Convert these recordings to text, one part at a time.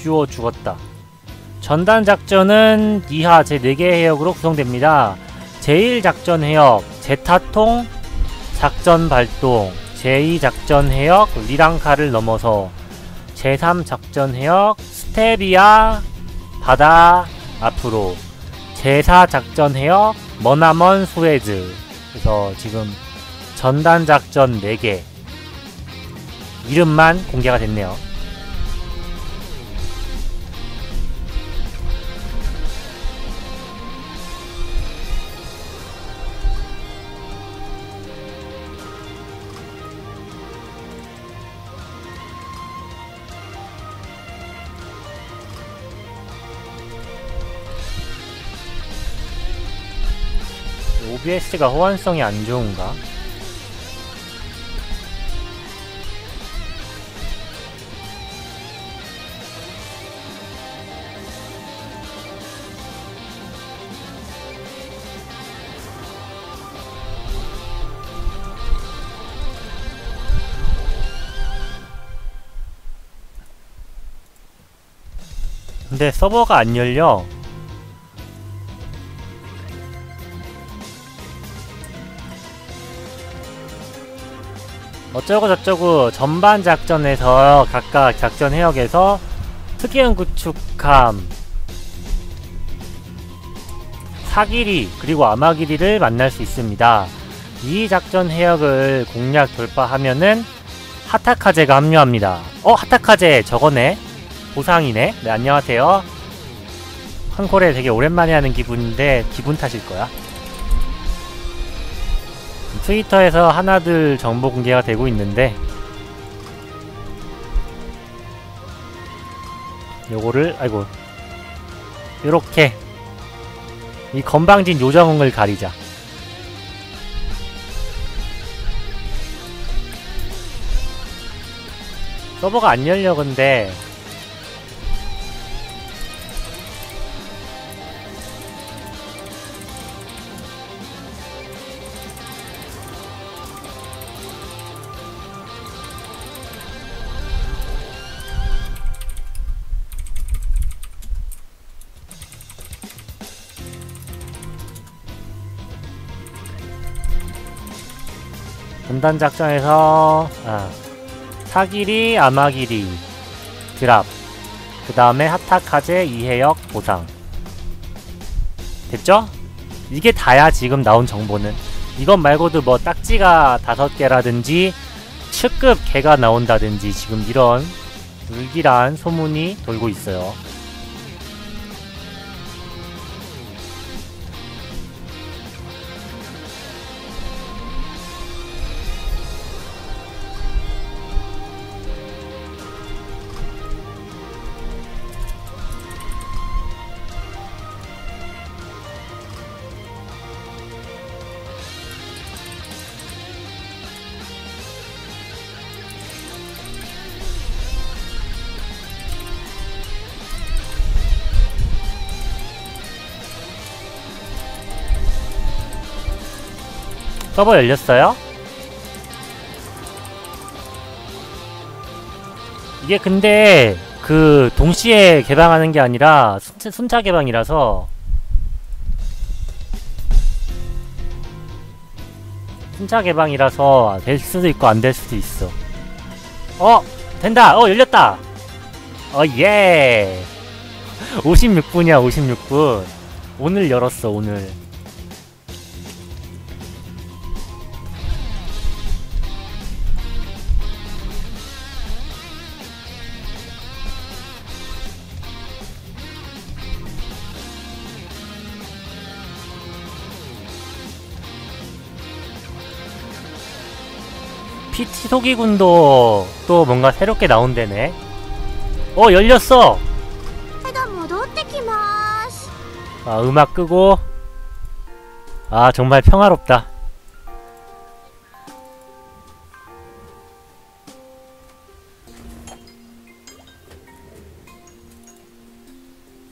주워 죽었다. 전단 작전은 이하 제 4개 해역으로 구성됩니다. 제1작전 해역 제타통 작전 발동 제2작전 해역 리랑카를 넘어서 제3작전 해역 스테비아 바다 앞으로 제4작전 해역 머나먼 수에즈 그래서 지금 전단 작전 4개 이름만 공개가 됐네요. OBS가 호환성이 안 좋은가? 근데 서버가 안 열려. 어쩌고 저쩌고 전반 작전에서 각각 작전 해역에서 특이한 구축함 사기리 그리고 아마기리를 만날 수 있습니다. 이 작전 해역을 공략 돌파하면은 하타카제가 합류합니다. 어 하타카제 저거네 보상이네. 네 안녕하세요. 한콜에 되게 오랜만에 하는 기분인데 기분 탓일 거야. 트위터에서 하나둘 정보 공개가 되고 있는데 요거를 아이고 요렇게 이 건방진 요정을 가리자. 서버가 안 열려 근데 분단 작전에서 아, 사기리, 아마기리, 드랍 그 다음에 하타카제 이해역 보상. 됐죠? 이게 다야 지금 나온 정보는. 이것 말고도 뭐 딱지가 다섯 개라든지 측급 개가 나온다든지 지금 이런 불길한 소문이 돌고 있어요 서버 열렸어요? 이게 근데 그 동시에 개방하는 게 아니라 순차, 순차 개방이라서 순차 개방이라서 될 수도 있고 안 될 수도 있어 어! 된다! 어 열렸다! 어 예! 56분이야 56분 오늘 열었어 오늘 PT 소기군도 또 뭔가 새롭게 나온대네. 어 열렸어. 아 음악 끄고 아 정말 평화롭다.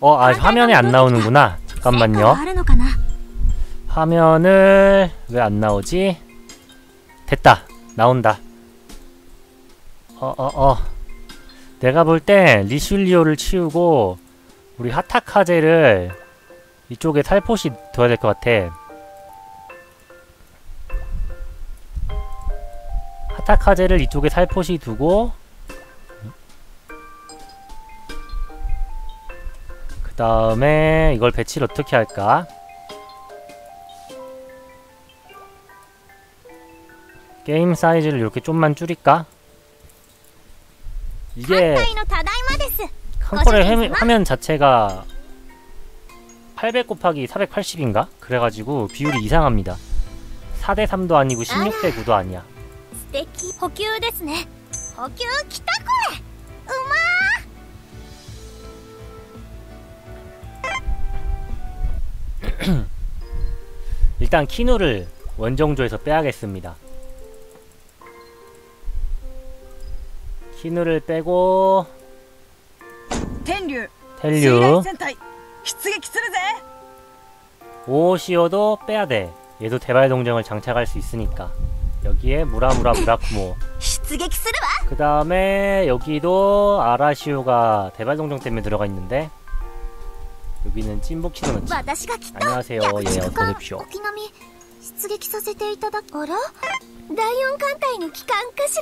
어, 아, 화면에 안 나오는구나. 잠깐만요. 화면을 왜 안 나오지? 됐다. 나온다. 어, 어, 어. 내가 볼땐 리슐리오를 치우고 우리 하타카제를 이쪽에 살포시 둬야 될 것 같아. 하타카제를 이쪽에 살포시 두고 그 다음에 이걸 배치를 어떻게 할까? 게임 사이즈를 이렇게 좀만 줄일까? 이게 컴퍼의 화면 자체가 800 곱하기 480인가? 그래가지고 비율이 이상합니다. 4대3도 아니고 16대9도 아니야. 일단 키누를 원정조에서 빼야겠습니다. 키누를 빼고 天竜 텔류 戦隊出撃するぜ 오시오도 빼야 돼. 얘도 대발 동정을 장착할 수 있으니까. 여기에 무라무라 무라쿠모. 出撃するわ 그 다음에 여기도 아라시오가 대발 동정 때문에 들어가 있는데 여기는 찐복치도 넣지. 私がきっと 안녕하세요. 예, 어서 오십시오. 沖並み出撃させていただあら第四艦隊の機関かしら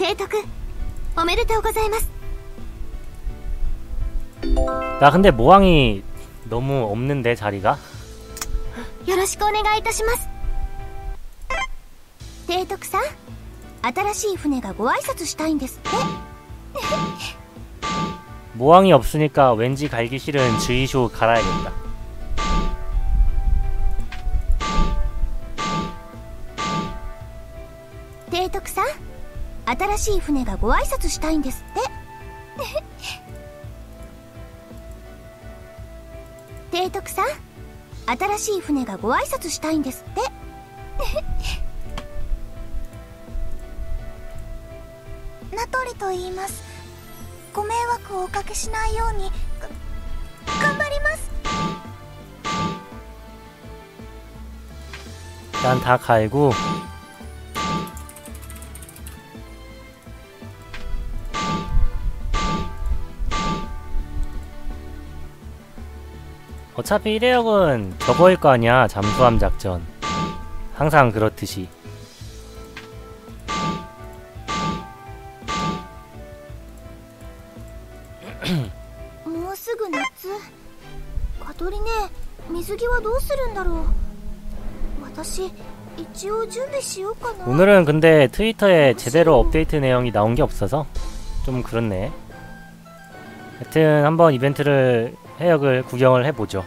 提督おめでとうございます 나 근데 모항이 너무 없는데 자리가? よろしくお願いいたします提督さん新しい船がご挨拶したいんですって 모항이 없으니까 왠지 갈기 싫은 주이쇼 갈아야겠다. 新しい船がご挨拶したいんですって提督さん新しい船がご挨拶したいんですってナトリと言いますご迷惑をおかけしないようにが頑張ります 일단 다 갈고 어차피 1회역은 저거일 거 아니야 잠수함 작전. 항상 그렇듯이. 오늘은 근데 트위터에 제대로 업데이트 내용이 나온 게 없어서 좀 그렇네. 하여튼 한번 이벤트를 해역을 구경을 해보죠